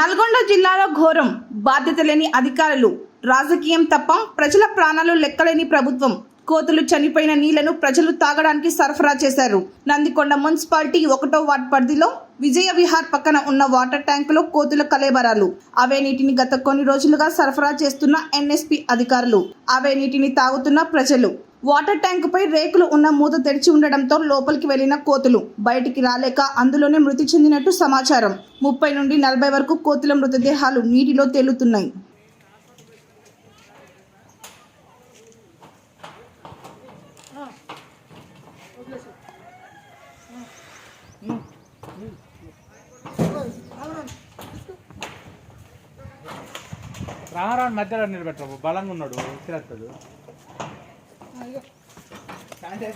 నల్గొండ జిల్లాలో ఘోరం. బాధ్యత లేని అధికారులు. రాజకీయం తప్ప ప్రజల ప్రాణాలు లెక్కలేని ప్రభుత్వం. కోతులు చనిపోయిన నీళ్ళను ప్రజలు తాగడానికి సరఫరా చేశారు. నందికొండ మున్సిపాలిటీ ఒకటో వార్డ్ పరిధిలో విజయ విహార్ పక్కన ఉన్న వాటర్ ట్యాంకులో కోతుల కలేబరాలు. అవే నీటిని గత కొన్ని రోజులుగా సరఫరా చేస్తున్న ఎన్ఎస్పి అధికారులు. అవే నీటిని తాగుతున్న ప్రజలు. వాటర్ ట్యాంకుపై రేకులు ఉన్న మూత తెరిచి ఉండడంతో లోపలికి వెళ్ళిన కోతులు బయటికి రాలేక అందులోనే మృతి చెందినట్టు సమాచారం. ముప్పై నుండి నలభై వరకు కోతుల మృతదేహాలు నీటిలో తేలుతున్నాయి. రామరావు మధ్యలో నిలబెట్టవు బలంగా ఉన్నాడు. తిరగదు 一个，抢一下，